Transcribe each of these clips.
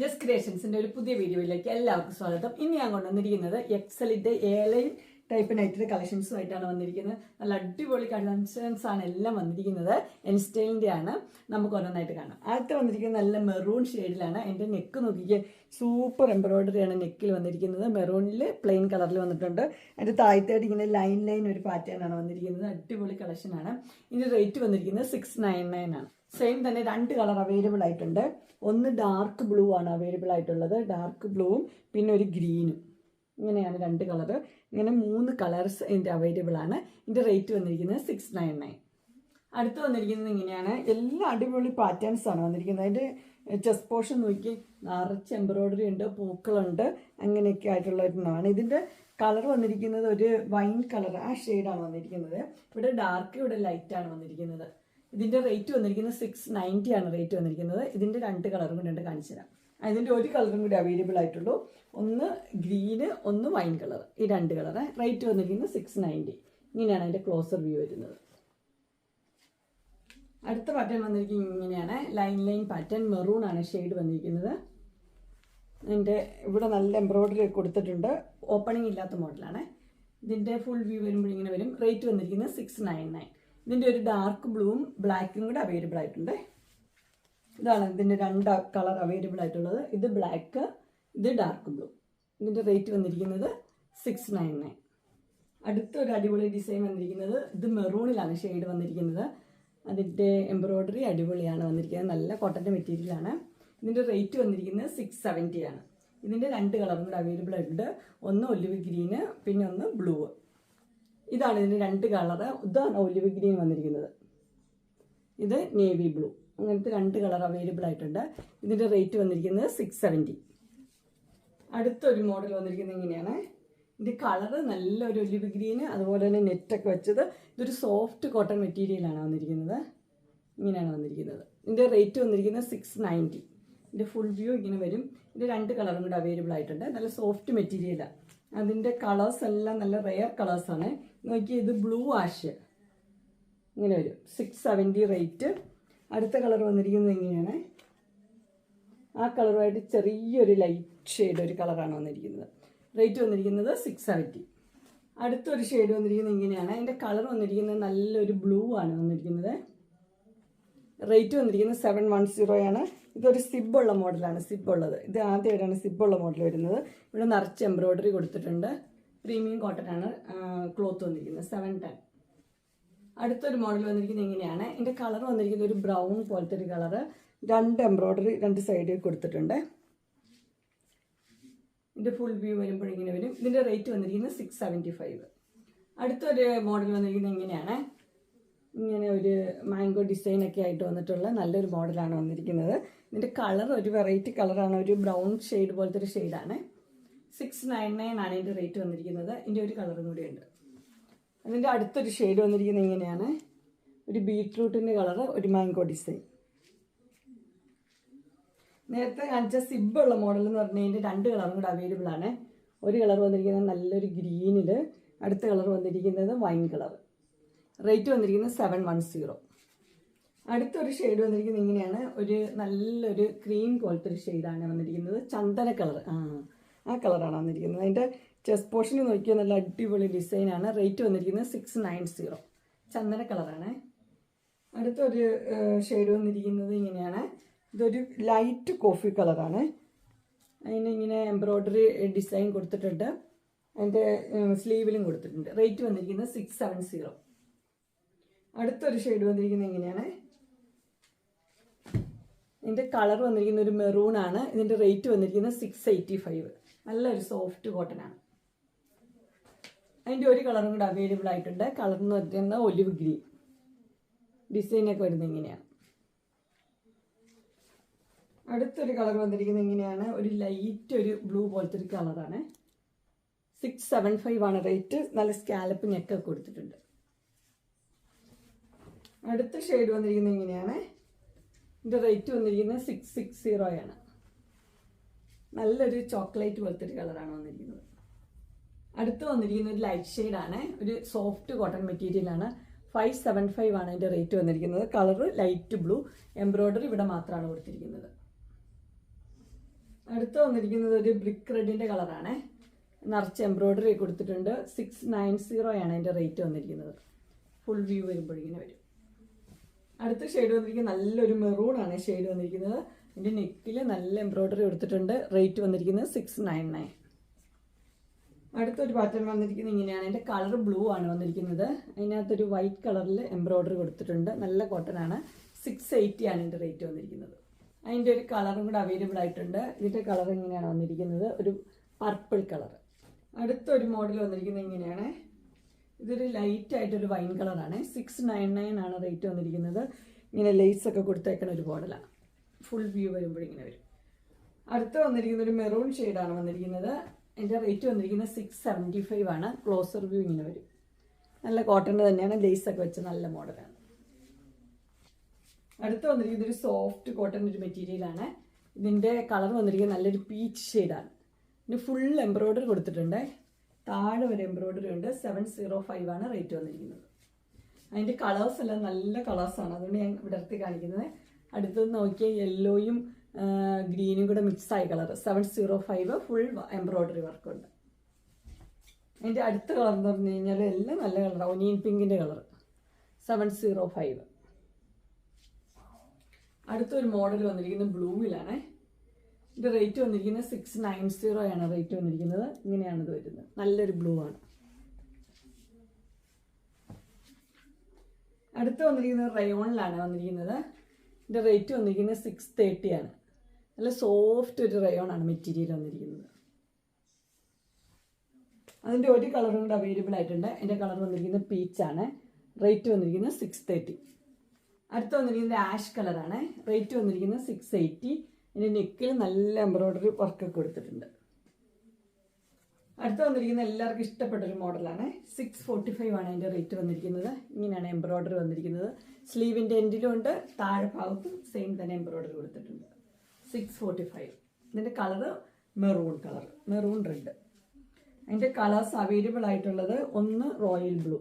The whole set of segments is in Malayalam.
ജസ്റ്റ് ക്രിയേഷൻസിന്റെ ഒരു പുതിയ വീഡിയോയിലേക്ക് എല്ലാവർക്കും സ്വാഗതം. ഇനി ഞാൻ കൊണ്ടുവന്നിരിക്കുന്നത് എക്സലിന്റെ ഏലൈൻ ടൈപ്പ് നൈറ്റിന്റെ കളക്ഷൻസുമായിട്ടാണ് വന്നിരിക്കുന്നത്. നല്ല അടിപൊളി കളക്ഷൻസ് ആണ് എല്ലാം വന്നിരിക്കുന്നത്. എൻസ്റ്റൈലിന്റെ ആണ് നമുക്ക് ഓരോന്നായിട്ട് കാണാം. ആദ്യത്തെ വന്നിരിക്കുന്നത് നല്ല മെറൂൺ ഷെയ്ഡിലാണ് എന്റെ നെക്ക് നോക്കിക്ക് സൂപ്പർ എംബ്രോയിഡറി ആണ് നെക്കിൽ വന്നിരിക്കുന്നത്. മെറൂണിൽ പ്ലെയിൻ കളറിൽ വന്നിട്ടുണ്ട്. അതിന്റെ താഴത്തായിട്ട് ഇങ്ങനെ ലൈൻ ലൈൻ ഒരു പാറ്റേൺ ആണ് വന്നിരിക്കുന്നത്. അടിപൊളി കളക്ഷൻ ആണ്. ഇതിന്റെ റേറ്റ് വന്നിരിക്കുന്നത് സിക്സ് നയൻ നയൻ ആണ്. സെയിം തന്നെ രണ്ട് കളർ അവൈലബിൾ ആയിട്ടുണ്ട്. ഒന്ന് ഡാർക്ക് ബ്ലൂ ആണ് അവൈലബിൾ ആയിട്ടുള്ളത്. ഡാർക്ക് ബ്ലൂവും പിന്നെ ഒരു ഗ്രീനും ഇങ്ങനെയാണ് രണ്ട് കളർ ഇങ്ങനെ മൂന്ന് കളേഴ്സ് ഇതിന്റെ അവൈലബിൾ ആണ്. ഇതിന്റെ റേറ്റ് വന്നിരിക്കുന്നത് സിക്സ് നയൻ നയൻ അടുത്ത് വന്നിരിക്കുന്നത് ഇങ്ങനെയാണ്. എല്ലാ അടിപൊളി പാറ്റേൺസ് ആണ് വന്നിരിക്കുന്നത്. അതിന്റെ ചെസ്റ്റ് പോർഷൻ നോക്കി നിറച്ച് എംബ്രോയിഡറി ഉണ്ട് പൂക്കളുണ്ട് അങ്ങനെയൊക്കെ ആയിട്ടുള്ള ഒരെണ്ണമാണ്. ഇതിന്റെ കളർ വന്നിരിക്കുന്നത് ഒരു വൈൻ കളർ ആ ഷെയ്ഡാണ് വന്നിരിക്കുന്നത്. ഇവിടെ ഡാർക്ക് ഇവിടെ ലൈറ്റാണ് വന്നിരിക്കുന്നത്. ഇതിന്റെ റേറ്റ് വന്നിരിക്കുന്നത് സിക്സ് നയന്റി ആണ് റേറ്റ് വന്നിരിക്കുന്നത്. ഇതിന്റെ രണ്ട് കളറും കൂടി ഉണ്ട് കാണിച്ചു തരാം അതിന്റെ ഒരു കളറും കൂടി അവൈലബിൾ ആയിട്ടുള്ളൂ. ഒന്ന് ഗ്രീന് ഒന്ന് വൈൻ കളർ ഈ രണ്ട് കളർ റേറ്റ് വന്നിരിക്കുന്നത് സിക്സ് നയന്റി ഇങ്ങനെയാണ് അതിന്റെ ക്ലോസർ വ്യൂ വരുന്നത്. അടുത്ത പാറ്റേൺ വന്നിരിക്കുന്നത് ഇങ്ങനെയാണ്. ലൈൻ ലൈൻ പാറ്റേൺ മെറൂൺ ആണ് ഷെയ്ഡ് വന്നിരിക്കുന്നത്. ഇതിന്റെ ഇവിടെ നല്ല എംബ്രോയിഡറി കൊടുത്തിട്ടുണ്ട്. ഓപ്പണിംഗ് ഇല്ലാത്ത മോഡലാണ് ഇതിന്റെ ഫുൾ വ്യൂ വരുമ്പോൾ ഇങ്ങനെ വരും. റേറ്റ് വന്നിരിക്കുന്നത് സിക്സ് നയൻ നയൻ ഇതിന്റെ ഒരു ഡാർക്ക് ബ്ലൂവും ബ്ലാക്കും കൂടെ അവൈലബിൾ ആയിട്ടുണ്ട്. ഇതാണ് ഇതിന്റെ രണ്ട് കളർ അവൈലബിൾ ആയിട്ടുള്ളത്. ഇത് ബ്ലാക്ക് ഇത് ഡാർക്ക് ബ്ലൂ ഇതിന്റെ റേറ്റ് വന്നിരിക്കുന്നത് സിക്സ് നയൻ നയൻ അടുത്ത ഒരു അടിപൊളി ഡിസൈൻ വന്നിരിക്കുന്നത് ഇത് മെറൂണിലാണ് ഷെയ്ഡ് വന്നിരിക്കുന്നത്. അതിന്റെ എംബ്രോയ്ഡറി അടിപൊളിയാണ് വന്നിരിക്കുന്നത്. നല്ല കോട്ടന്റെ മെറ്റീരിയലാണ് ഇതിന്റെ റേറ്റ് വന്നിരിക്കുന്നത് സിക്സ് സെവന്റി ആണ്. ഇതിന്റെ രണ്ട് കളറും കൂടെ അവൈലബിൾ ആയിട്ടുണ്ട് ഒന്ന് ഒലിവ് ഗ്രീന് പിന്നെ ഒന്ന് ബ്ലൂ ഇതാണ് ഇതിന്റെ രണ്ട് കളറ് ഇതാണ് ഒലിവ് ഗ്രീൻ വന്നിരിക്കുന്നത്. ഇത് നേവി ബ്ലൂ അങ്ങനത്തെ രണ്ട് കളർ അവൈലബിൾ ആയിട്ടുണ്ട്. ഇതിന്റെ റേറ്റ് വന്നിരിക്കുന്നത് സിക്സ് സെവന്റി അടുത്തൊരു മോഡൽ വന്നിരിക്കുന്നത് ഇങ്ങനെയാണ്. ഇതിന്റെ കളറ് നല്ലൊരു ഒലിവ് ഗ്രീന് അതുപോലെ തന്നെ നെറ്റൊക്കെ വെച്ചത്. ഇതൊരു സോഫ്റ്റ് കോട്ടൺ മെറ്റീരിയലാണ് വന്നിരിക്കുന്നത്. ഇങ്ങനെയാണ് വന്നിരിക്കുന്നത്. ഇതിന്റെ റേറ്റ് വന്നിരിക്കുന്നത് സിക്സ് നയന്റി ഇതിന്റെ ഫുൾ വ്യൂ ഇങ്ങനെ വരും. ഇത് രണ്ട് കളറും കൂടെ അവൈലബിൾ ആയിട്ടുണ്ട്. നല്ല സോഫ്റ്റ് മെറ്റീരിയലാണ് അതിന്റെ കളേഴ്സ് എല്ലാം നല്ല റെയർ കളേഴ്സാണ് നോക്കി ഇത് ബ്ലൂ ആഷ് ഇങ്ങനെ വരും. സിക്സ് സെവന്റി റേറ്റ് അടുത്ത കളർ വന്നിരിക്കുന്നത് എങ്ങനെയാണ് ആ കളറുമായിട്ട് ചെറിയൊരു ലൈറ്റ് ഷെയ്ഡ് ഒരു കളറാണ് വന്നിരിക്കുന്നത്. റേറ്റ് വന്നിരിക്കുന്നത് സിക്സ് സെവന്റി അടുത്തൊരു ഷെയ്ഡ് വന്നിരിക്കുന്നത് ഇങ്ങനെയാണ്. അതിന്റെ കളർ വന്നിരിക്കുന്നത് നല്ലൊരു ബ്ലൂ ആണ് വന്നിരിക്കുന്നത്. റേറ്റ് വന്നിരിക്കുന്നത് സെവൻ വൺ സീറോ ആണ്. ഇതൊരു സിബുള്ള മോഡലാണ് സിബുള്ളത്. ഇത് ആദ്യമായിട്ടാണ് സിബുള്ള മോഡൽ വരുന്നത്. ഇവിടെ നിറച്ച് എംബ്രോയ്ഡറി കൊടുത്തിട്ടുണ്ട്. പ്രീമിയം കോട്ടൺ ആണ് ക്ലോത്ത് വന്നിരിക്കുന്നത്. സെവൻ ടെൻ അടുത്തൊരു മോഡൽ വന്നിരിക്കുന്നത് ഇങ്ങനെയാണ്. ഇതിന്റെ കളർ വന്നിരിക്കുന്നത് ഒരു ബ്രൗൺ പോലത്തെ ഒരു കളറ്. രണ്ട് എംബ്രോയ്ഡറി രണ്ട് സൈഡിൽ കൊടുത്തിട്ടുണ്ട്. ഇതിന്റെ ഫുൾ വ്യൂ വരുമ്പോൾ ഇങ്ങനെ വരും. ഇതിന്റെ റേറ്റ് വന്നിരിക്കുന്നത് സിക്സ് സെവന്റി ഫൈവ് അടുത്തൊരു മോഡൽ വന്നിരിക്കുന്നത് ഇങ്ങനെയാണ്. ഇങ്ങനെ ഒരു മാംഗോ ഡിസൈൻ ഒക്കെ ആയിട്ട് വന്നിട്ടുള്ള നല്ലൊരു മോഡലാണ് വന്നിരിക്കുന്നത്. ഇതിന്റെ കളർ ഒരു വെറൈറ്റി കളറാണ് ഒരു ബ്രൗൺ ഷെയ്ഡ് പോലത്തെ ഒരു ഷെയ്ഡാണ് സിക്സ് നയൻ നയൻ ആണ് ഇതിന്റെ റേറ്റ് വന്നിരിക്കുന്നത്. ഇതിന്റെ ഒരു കളറും കൂടിയുണ്ട് അതിന്റെ അടുത്തൊരു ഷെയ്ഡ് വന്നിരിക്കുന്നത് ഇങ്ങനെയാണ്. ഒരു ബീട്രൂട്ടിന്റെ കളർ ഒരു മാംഗോ ഡിസൈൻ നേരത്തെ കാണിച്ച സിബുള്ള മോഡൽ എന്ന് പറഞ്ഞു കഴിഞ്ഞാൽ രണ്ട് കളറും കൂടെ അവൈലബിൾ ആണ്. ഒരു കളർ വന്നിരിക്കുന്നത് നല്ലൊരു ഗ്രീനിൽ അടുത്ത കളർ വന്നിരിക്കുന്നത് വൈൻ കളർ റേറ്റ് വന്നിരിക്കുന്നത് സെവൻ വൺ സീറോ അടുത്തൊരു ഷെയ്ഡ് വന്നിരിക്കുന്നത് ഇങ്ങനെയാണ്. ഒരു നല്ലൊരു ക്രീം പോലത്തെ ഒരു ഷെയ്ഡാണ് വന്നിരിക്കുന്നത്. ചന്ദന കളർ ആ ആ കളറാണ് വന്നിരിക്കുന്നത്. അതിന്റെ ചെസ് പോർഷൻ നോക്കിയാൽ നല്ല അടിപൊളി ഡിസൈനാണ് റേറ്റ് വന്നിരിക്കുന്നത് സിക്സ് നയൻ സീറോ ചന്ദന കളറാണ് അടുത്തൊരു ഷെയ്ഡ് വന്നിരിക്കുന്നത് ഇങ്ങനെയാണ്. ഇതൊരു ലൈറ്റ് കോഫി കളറാണ് അതിന് ഇങ്ങനെ എംബ്രോയ്ഡറി ഡിസൈൻ കൊടുത്തിട്ടുണ്ട്. അതിന്റെ സ്ലീവിലും കൊടുത്തിട്ടുണ്ട്. റേറ്റ് വന്നിരിക്കുന്നത് സിക്സ് സെവൻ സീറോ അടുത്തൊരു ഷെയ്ഡ് വന്നിരിക്കുന്നത് എങ്ങനെയാണ്? ഇതിന്റെ കളർ വന്നിരിക്കുന്ന ഒരു മെറൂൺ ആണ്. ഇതിന്റെ റേറ്റ് വന്നിരിക്കുന്നത് സിക്സ് എയ്റ്റി ഫൈവ് നല്ലൊരു സോഫ്റ്റ് കോട്ടൺ ആണ്. അതിന്റെ ഒരു കളറും കൂടെ അവൈലബിൾ ആയിട്ടുണ്ട്. കളർ എന്ന് പറയുന്നത് ഒലിവ് ഗ്രീൻ ഡിസൈനൊക്കെ വരുന്നത് ഇങ്ങനെയാണ് അടുത്തൊരു കളർ വന്നിരിക്കുന്നത് ഇങ്ങനെയാണ്. ഒരു ലൈറ്റ് ഒരു ബ്ലൂ പോലത്തെ ഒരു കളറാണ് സിക്സ് സെവൻ ഫൈവ് ആണ് റേറ്റ് നല്ല സ്കാലപ്പ് ഞെക്കൊക്കെ കൊടുത്തിട്ടുണ്ട്. അടുത്ത ഷെയ്ഡ് വന്നിരിക്കുന്നത് ഇങ്ങനെയാണ്. ഇതിന്റെ റേറ്റ് വന്നിരിക്കുന്നത് സിക്സ് സിക്സ് സീറോ ആണ്. നല്ലൊരു ചോക്ലേറ്റ് പോലത്തെ ഒരു കളറാണ് വന്നിരിക്കുന്നത്. അടുത്ത് വന്നിരിക്കുന്ന ഒരു ലൈറ്റ് ഷെയ്ഡാണ് ഒരു സോഫ്റ്റ് കോട്ടൺ മെറ്റീരിയലാണ് ഫൈവ് സെവൻ ഫൈവ് ആണ് അതിന്റെ റേറ്റ് വന്നിരിക്കുന്നത്. കളറ് ലൈറ്റ് ബ്ലൂ എംബ്രോയ്ഡറി ഇവിടെ മാത്രമാണ് കൊടുത്തിരിക്കുന്നത്. അടുത്ത് വന്നിരിക്കുന്നത് ഒരു ബ്രിക്ക് റെഡിന്റെ കളറാണ് നിറച്ച് എംബ്രോയിഡറി കൊടുത്തിട്ടുണ്ട്. സിക്സ് നയൻ സീറോ ആണ് അതിന്റെ റേറ്റ് വന്നിരിക്കുന്നത്. ഫുൾ വ്യൂ വരുമ്പോൾ ഇങ്ങനെ വരും. അടുത്ത ഷെയ്ഡ് വന്നിരിക്കുന്നത് നല്ലൊരു മെറൂൺ ആണ് ഷെയ്ഡ് വന്നിരിക്കുന്നത്. അതിന്റെ നെക്കിൽ നല്ല എംബ്രോയിഡറി കൊടുത്തിട്ടുണ്ട്. റേറ്റ് വന്നിരിക്കുന്നത് സിക്സ് നയൻ നയൻ അടുത്തൊരു പാറ്റേൺ വന്നിരിക്കുന്നത് ഇങ്ങനെയാണ്. അതിന്റെ കളർ ബ്ലൂ ആണ് വന്നിരിക്കുന്നത്. അതിനകത്തൊരു വൈറ്റ് കളറിൽ എംബ്രോയിഡറി കൊടുത്തിട്ടുണ്ട്. നല്ല കോട്ടൺ ആണ്. സിക്സ് എയ്റ്റി ആണ് അതിന്റെ റേറ്റ് വന്നിരിക്കുന്നത്. അതിന്റെ ഒരു കളറും കൂടെ അവൈലബിൾ ആയിട്ടുണ്ട്. ഇതിന്റെ കളർ ഇങ്ങനെയാണ് വന്നിരിക്കുന്നത്. ഒരു പർപ്പിൾ കളർ അടുത്തൊരു മോഡൽ വന്നിരിക്കുന്നത് ഇങ്ങനെയാണ്. ഇതൊരു ലൈറ്റ് ആയിട്ടൊരു വൈൻ കളറാണ് സിക്സ് നയൻ നയൻ ആണ് റേറ്റ് വന്നിരിക്കുന്നത്. ഇങ്ങനെ ലേസ് ഒക്കെ കൊടുത്തേക്കണ ഒരു മോഡലാണ് ഫുൾ വ്യൂ വരുമ്പോൾ ഇങ്ങനെ വരും. അടുത്ത് വന്നിരിക്കുന്ന ഒരു മെറൂൺ ഷെയ്ഡാണ് വന്നിരിക്കുന്നത്. എന്റെ റേറ്റ് വന്നിരിക്കുന്നത് സിക്സ് സെവന്റി ഫൈവ് ആണ്. ക്ലോസർ വ്യൂ ഇങ്ങനെ വരും. നല്ല കോട്ടന്റെ തന്നെയാണ്. ലേസ് ഒക്കെ വെച്ച് നല്ല മോഡലാണ് അടുത്ത് വന്നിരിക്കുന്ന ഒരു സോഫ്റ്റ് കോട്ടൺ ഒരു മെറ്റീരിയലാണ് ഇതിന്റെ കളർ വന്നിരിക്കുന്നത് നല്ലൊരു പീച്ച് ഷെയ്ഡാണ് ഇതിന് ഫുൾ എംബ്രോയ്ഡറി കൊടുത്തിട്ടുണ്ട്. താഴെ ഒരു എംബ്രോയ്ഡറി ഉണ്ട്. സെവൻ സീറോ ഫൈവ് ആണ് റേറ്റ് വന്നിരിക്കുന്നത്. അതിന്റെ കളേഴ്സ് എല്ലാം നല്ല കളേഴ്സാണ് അതുകൊണ്ട് ഞാൻ വിടർത്തി കാണിക്കുന്നത്. അടുത്ത് നോക്കിയാൽ യെല്ലോയും ഗ്രീനും കൂടെ മിക്സ് ആയ colour seven zero five full embroidery വർക്കുണ്ട് അതിന്റെ അടുത്ത കളർ എന്ന് പറഞ്ഞു കഴിഞ്ഞാൽ എല്ലാം നല്ല കളർ ഒനിയൻ പിങ്കിന്റെ കളർ സെവൻ സീറോ ഫൈവ് അടുത്തൊരു മോഡൽ വന്നിരിക്കുന്നത് ബ്ലൂവിലാണ് ഇതിന്റെ റേറ്റ് വന്നിരിക്കുന്നത് സിക്സ് നയൻ സീറോ ആണ് റേറ്റ് വന്നിരിക്കുന്നത്. ഇങ്ങനെയാണ് ഇത് വരുന്നത്. നല്ലൊരു ബ്ലൂ ആണ്. അടുത്ത് വന്നിരിക്കുന്നത് റയോണിലാണ് വന്നിരിക്കുന്നത്. ഇതിന്റെ റേറ്റ് വന്നിരിക്കുന്നത് സിക്സ് തേർട്ടി ആണ്. നല്ല സോഫ്റ്റ് ഒരു റയോൺ ആണ് മെറ്റീരിയൽ വന്നിരിക്കുന്നത്. അതിന്റെ ഒരു കളറും കൂടെ അവൈലബിൾ ആയിട്ടുണ്ട്. എന്റെ കളർ വന്നിരിക്കുന്നത് പീച്ചാണ് റേറ്റ് വന്നിരിക്കുന്നത് സിക്സ് തേർട്ടി അടുത്ത് വന്നിരിക്കുന്നത് ആഷ് കളറാണ് റേറ്റ് വന്നിരിക്കുന്നത് സിക്സ് എയ്റ്റി ഇതിന്റെ നെക്കിൽ നല്ല എംബ്രോയ്ഡറി വർക്കൊക്കെ കൊടുത്തിട്ടുണ്ട്. അടുത്ത് വന്നിരിക്കുന്ന എല്ലാവർക്കും ഇഷ്ടപ്പെട്ട ഒരു മോഡലാണ് സിക്സ് ഫോർട്ടി ഫൈവ് ആണ് അതിന്റെ റേറ്റ് വന്നിരിക്കുന്നത്. ഇങ്ങനെയാണ് എംബ്രോയ്ഡറി വന്നിരിക്കുന്നത്. സ്ലീവിന്റെ എൻഡിലും ഉണ്ട്. താഴെ ഭാഗത്തും സെയിം തന്നെ എംബ്രോയ്ഡറി കൊടുത്തിട്ടുണ്ട്. സിക്സ് ഫോർട്ടി ഫൈവ് ഇതിന്റെ colour maroon colour maroon red അതിന്റെ കളേഴ്സ് അവൈലബിൾ ആയിട്ടുള്ളത് ഒന്ന് റോയൽ ബ്ലൂ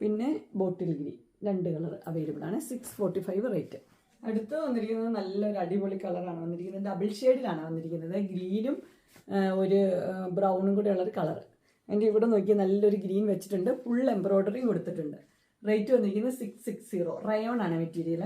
പിന്നെ ബോട്ടിൽ ഗ്രീൻ രണ്ട് കളർ അവൈലബിൾ ആണ്. സിക്സ് ഫോർട്ടി ഫൈവ് റേറ്റ് അടുത്ത് വന്നിരിക്കുന്നത് നല്ലൊരു അടിപൊളി കളറാണ് വന്നിരിക്കുന്നത്. ഡബിൾ ഷെയ്ഡിലാണ് വന്നിരിക്കുന്നത്. ഗ്രീനും ഒരു ബ്രൗണും കൂടെ ഉള്ളൊരു കളർ എന്റെ ഇവിടെ നോക്കി നല്ലൊരു ഗ്രീൻ വെച്ചിട്ടുണ്ട്. ഫുൾ എംബ്രോയ്ഡറിയും കൊടുത്തിട്ടുണ്ട്. റേറ്റ് വന്നിരിക്കുന്നത് സിക്സ് സിക്സ് സീറോ റയോൺ ആണ് മെറ്റീരിയൽ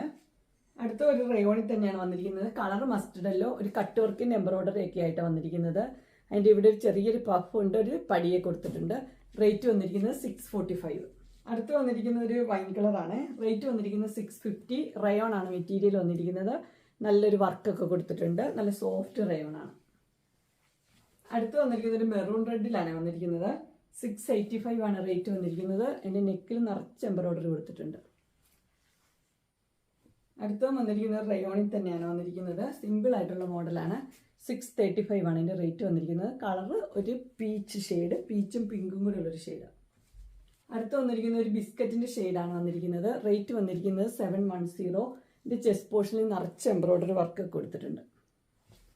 അടുത്ത ഒരു റയോണിൽ തന്നെയാണ് വന്നിരിക്കുന്നത്. കളർ മസ്റ്റർഡല്ലോ ഒരു കട്ട് വർക്കിന്റെ എംബ്രോയ്ഡറി ഒക്കെ ആയിട്ട് വന്നിരിക്കുന്നത്. അതിന്റെ ഇവിടെ ഒരു ചെറിയൊരു പഫ് ഉണ്ട്. ഒരു പടിയെ കൊടുത്തിട്ടുണ്ട്. റേറ്റ് വന്നിരിക്കുന്നത് സിക്സ് ഫോർട്ടി ഫൈവ് അടുത്ത് വന്നിരിക്കുന്ന ഒരു വൈൻ കളറാണ് റേറ്റ് വന്നിരിക്കുന്നത് സിക്സ് ഫിഫ്റ്റി റയോൺ ആണ് മെറ്റീരിയൽ വന്നിരിക്കുന്നത്. നല്ലൊരു വർക്കൊക്കെ കൊടുത്തിട്ടുണ്ട്. നല്ല സോഫ്റ്റ് റയോൺ ആണ്. അടുത്ത് വന്നിരിക്കുന്നത് ഒരു മെറൂൺ റെഡിലാണ് വന്നിരിക്കുന്നത്. സിക്സ് എയ്റ്റി ഫൈവ് ആണ് റേറ്റ് വന്നിരിക്കുന്നത്. എന്റെ നെക്കിൽ നിറച്ച് എംബ്രോയ്ഡറി കൊടുത്തിട്ടുണ്ട്. അടുത്തത് വന്നിരിക്കുന്നത് റയോണിൽ തന്നെയാണ് വന്നിരിക്കുന്നത്. സിമ്പിൾ ആയിട്ടുള്ള മോഡലാണ് സിക്സ് തേർട്ടി ഫൈവ് ആണ് ഇതിന്റെ റേറ്റ് വന്നിരിക്കുന്നത്. കളർ ഒരു പീച്ച് ഷെയ്ഡ് പീച്ചും പിങ്കും കൂടെ ഉള്ളൊരു ഷെയ്ഡ് അടുത്ത് വന്നിരിക്കുന്ന ഒരു ബിസ്ക്കറ്റിന്റെ ഷെയ്ഡാണ് വന്നിരിക്കുന്നത്. റേറ്റ് വന്നിരിക്കുന്നത് സെവൻ വൺ സീറോ ഇത് ചെസ്റ്റ് പോർഷനിൽ നിറച്ച് എംബ്രോയ്ഡറി വർക്ക് കൊടുത്തിട്ടുണ്ട്.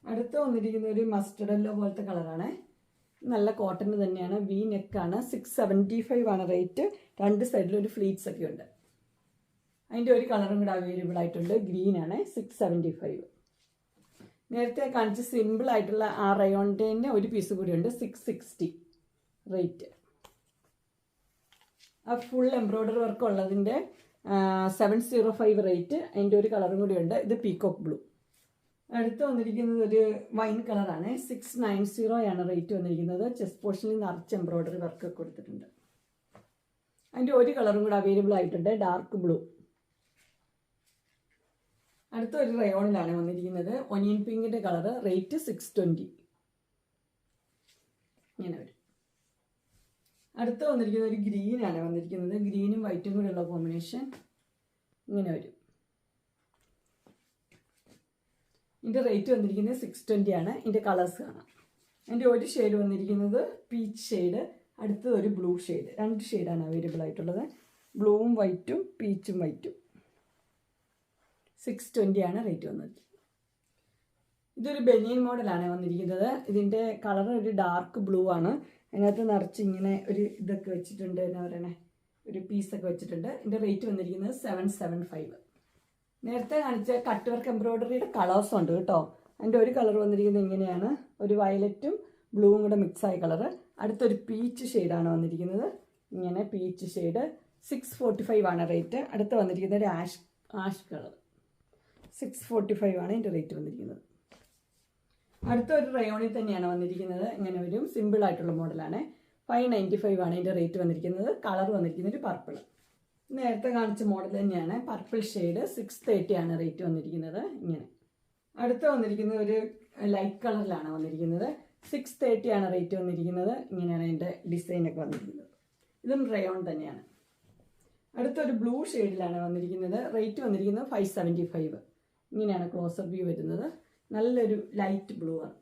അടുത്ത് വന്നിരിക്കുന്ന ഒരു മസ്റ്റർഡ് എല്ലോ പോലത്തെ കളറാണ് നല്ല കോട്ടൺ തന്നെയാണ്. വി നെക്കാണ് സിക്സ് സെവന്റി ഫൈവ് ആണ് റേറ്റ് രണ്ട് സൈഡിലും ഒരു ഫ്ലീറ്റ്സ് ഒക്കെ ഉണ്ട്. അതിന്റെ ഒരു കളറും കൂടെ അവൈലബിൾ ആയിട്ടുണ്ട്. ഗ്രീൻ ആണ്. സിക്സ് സെവന്റി ഫൈവ് നേരത്തെ കാണിച്ച് സിമ്പിൾ ആയിട്ടുള്ള ആ റയോണിന്റെ തന്നെ ഒരു പീസ് കൂടി ഉണ്ട്. സിക്സ് സിക്സ്റ്റി റേറ്റ് ആ ഫുൾ എംബ്രോയ്ഡറി വർക്ക് ഉള്ളതിന്റെ സെവൻ സീറോ ഫൈവ് റേറ്റ് അതിന്റെ ഒരു കളറും കൂടി ഉണ്ട് ഇത് പീകോക്ക് ബ്ലൂ അടുത്ത് വന്നിരിക്കുന്നത് ഒരു വൈൻ കളറാണ് സിക്സ് നയൻ സീറോ ആണ് റേറ്റ് വന്നിരിക്കുന്നത്. ചെസ്റ്റ് പോർഷനിൽ നിറച്ച് എംബ്രോയ്ഡറി വർക്ക് കൊടുത്തിട്ടുണ്ട്. അതിന്റെ ഒരു കളറും കൂടെ അവൈലബിൾ ആയിട്ടുണ്ട്. ഡാർക്ക് ബ്ലൂ അടുത്ത ഒരു റയോണിലാണ് വന്നിരിക്കുന്നത്. ഒനിയൻ പിങ്കിന്റെ കളറ് റേറ്റ് സിക്സ് ട്വന്റി ഇങ്ങനെ വരും. അടുത്ത് വന്നിരിക്കുന്ന ഒരു ഗ്രീനാണ് വന്നിരിക്കുന്നത്. ഗ്രീനും വൈറ്റും കൂടെയുള്ള കോമ്പിനേഷൻ ഇങ്ങനെ വരും. ഇതിന്റെ റേറ്റ് വന്നിരിക്കുന്നത് സിക്സ് ട്വന്റി ആണ്. ഇതിന്റെ കളേഴ്സ് കാണാം. എന്റെ ഒരു ഷെയ്ഡ് വന്നിരിക്കുന്നത് പീച്ച് ഷെയ്ഡ് അടുത്തത് ഒരു ബ്ലൂ ഷെയ്ഡ് രണ്ട് ഷെയ്ഡാണ് അവൈലബിൾ ആയിട്ടുള്ളത്. ബ്ലൂവും വൈറ്റും പീച്ചും വൈറ്റും സിക്സ് ട്വന്റി ആണ് റേറ്റ് വന്നത്. ഇതൊരു ബനിയൻ മോഡലാണ് വന്നിരിക്കുന്നത്. ഇതിന്റെ കളർ ഒരു ഡാർക്ക് ബ്ലൂ ആണ്. അതിനകത്ത് നിറച്ച് ഇങ്ങനെ ഒരു ഇതൊക്കെ വെച്ചിട്ടുണ്ട്. എന്നാ പറയണേ? ഒരു പീസൊക്കെ വെച്ചിട്ടുണ്ട്. ഇതിന്റെ റേറ്റ് വന്നിരിക്കുന്നത് സെവൻ സെവൻ ഫൈവ് നേരത്തെ കാണിച്ച കട്ട് വർക്ക് എംബ്രോയ്ഡറിയുടെ കളേഴ്സ് ഉണ്ട് കേട്ടോ. അതിന്റെ ഒരു കളർ വന്നിരിക്കുന്നത് ഇങ്ങനെയാണ്. ഒരു വയലറ്റും ബ്ലൂവും കൂടെ മിക്സായ കളറ് അടുത്തൊരു പീച്ച് ഷെയ്ഡാണ് വന്നിരിക്കുന്നത്. ഇങ്ങനെ peach shade six forty five ആണ് റേറ്റ് അടുത്ത് വന്നിരിക്കുന്നത് ഒരു ash ash colour six forty five ആണ് ഇതിന്റെ റേറ്റ് വന്നിരിക്കുന്നത്. അടുത്ത ഒരു റയോണിൽ തന്നെയാണ് വന്നിരിക്കുന്നത്. ഇങ്ങനെ ഒരു സിമ്പിൾ ആയിട്ടുള്ള മോഡലാണ്. ഫൈവ് നയന്റി ഫൈവ് ആണ് ഇതിന്റെ റേറ്റ് വന്നിരിക്കുന്നത്. കളർ വന്നിരിക്കുന്നത് പർപ്പിൾ നേരത്തെ കാണിച്ച മോഡൽ തന്നെയാണ്. പർപ്പിൾ ഷെയ്ഡ് സിക്സ് തേർട്ടി ആണ് റേറ്റ് വന്നിരിക്കുന്നത്. ഇങ്ങനെ. അടുത്ത വന്നിരിക്കുന്നത് ഒരു ലൈറ്റ് കളറിലാണ് വന്നിരിക്കുന്നത്. സിക്സ് തേർട്ടി ആണ് റേറ്റ് വന്നിരിക്കുന്നത്. ഇങ്ങനെയാണ് അതിന്റെ ഡിസൈനൊക്കെ വന്നിരിക്കുന്നത്. ഇതും റയോൺ തന്നെയാണ്. അടുത്തൊരു ബ്ലൂ ഷെയ്ഡിലാണ് വന്നിരിക്കുന്നത്. റേറ്റ് വന്നിരിക്കുന്നത് ഫൈവ് സെവന്റി ഫൈവ് ഇങ്ങനെയാണ് ക്ലോസർ വ്യൂ വരുന്നത്. നല്ലൊരു ലൈറ്റ് ബ്ലൂ ആണ്.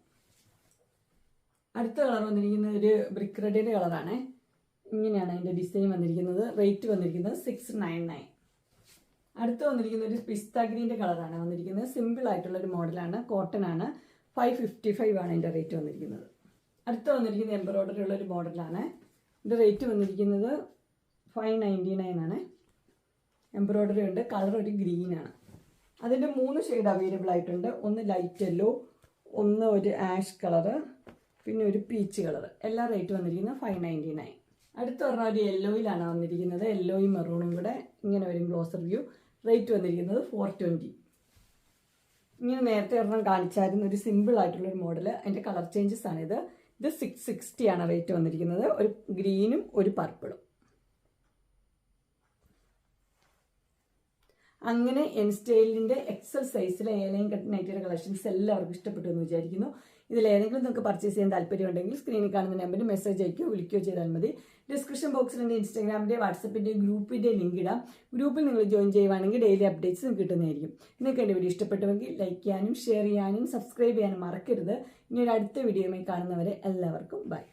അടുത്ത കളർ വന്നിരിക്കുന്നത് ഒരു ബ്രിക്ക് റെഡിയുടെ കളറാണ് ഇങ്ങനെയാണ് അതിന്റെ ഡിസൈൻ വന്നിരിക്കുന്നത്. റേറ്റ് വന്നിരിക്കുന്നത് സിക്സ് നയൻ നയൻ അടുത്ത് വന്നിരിക്കുന്ന ഒരു പിസ്ത ഗ്രീന്റെ കളറാണ് വന്നിരിക്കുന്നത്. സിമ്പിൾ ആയിട്ടുള്ള ഒരു മോഡലാണ് കോട്ടൺ ആണ്. ഫൈവ് ഫിഫ്റ്റി ഫൈവ് ആണ് അതിന്റെ റേറ്റ് വന്നിരിക്കുന്നത്. അടുത്ത് വന്നിരിക്കുന്ന എംബ്രോയ്ഡറി ഉള്ള ഒരു മോഡലാണ് ഇതിന്റെ റേറ്റ് വന്നിരിക്കുന്നത് ഫൈവ് നയന്റി നയൻ ആണ്. എംബ്രോയ്ഡറി ഉണ്ട്. കളർ ഒരു ഗ്രീൻ ആണ്. അതിന്റെ മൂന്ന് ഷെയ്ഡ് അവൈലബിൾ ആയിട്ടുണ്ട്. ഒന്ന് ലൈറ്റ് യെല്ലോ ഒന്ന് ഒരു ആഷ് കളറ് പിന്നെ ഒരു പീച്ച് കളർ എല്ലാ റേറ്റ് വന്നിരിക്കുന്നത് ഫൈവ് നയന്റി നയൻ അടുത്ത പറഞ്ഞാൽ ഒരു യെല്ലോയിലാണ് വന്നിരിക്കുന്നത്. യെല്ലോയും മെറൂണും കൂടെ ഇങ്ങനെ വരും ഗ്ലോസർ വ്യൂ റേറ്റ് വന്നിരിക്കുന്നത് ഫോർ ട്വന്റി ഇങ്ങനെ നേരത്തെ ഒരെണ്ണം കാണിച്ചായിരുന്നു. ഒരു സിമ്പിൾ ആയിട്ടുള്ള ഒരു മോഡൽ അതിന്റെ കളർ ചേഞ്ചസ് ആണിത് ഇത്. സിക്സ് സിക്സ്റ്റി ആണ് റേറ്റ് വന്നിരിക്കുന്നത്. ഒരു ഗ്രീനും ഒരു പർപ്പിളും അങ്ങനെ എൻ സ്റ്റൈലിന്റെ എക്സൽ സൈസിലെ ഏലയും കട്ട് നൈറ്റിയുടെ കളക്ഷൻസ് എല്ലാവർക്കും ഇഷ്ടപ്പെട്ടു എന്ന് വിചാരിക്കുന്നു. ഇതിൽ ഏതെങ്കിലും നിങ്ങൾക്ക് പർച്ചേസ് ചെയ്യാൻ താല്പര്യമുണ്ടെങ്കിൽ സ്ക്രീനിൽ കാണുന്ന നമ്പറിൽ മെസ്സേജ് അയക്കുകയോ വിളിക്കുകയോ ചെയ്താൽ മതി. ഡിസ്ക്രിപ്ഷൻ ബോക്സിൽ എന്റെ ഇൻസ്റ്റാഗ്രാമിന്റെ വാട്സപ്പിന്റെ ഗ്രൂപ്പിന്റെ ലിങ്ക് ഇടാം. ഗ്രൂപ്പിൽ നിങ്ങൾ ജോയിൻ ചെയ്യുവാണെങ്കിൽ ഡെയിലി അപ്ഡേറ്റ്സ് നിങ്ങൾക്ക് കിട്ടുന്നതായിരിക്കും. നിങ്ങൾക്ക് എന്റെ വീഡിയോ ഇഷ്ടപ്പെട്ടുവെങ്കിൽ ലൈക്ക് ചെയ്യാനും ഷെയർ ചെയ്യാനും സബ്സ്ക്രൈബ് ചെയ്യാനും മറക്കരുത്. ഇനി ഒരു അടുത്ത വീഡിയോയുമായി കാണുന്നവരെ എല്ലാവർക്കും ബൈ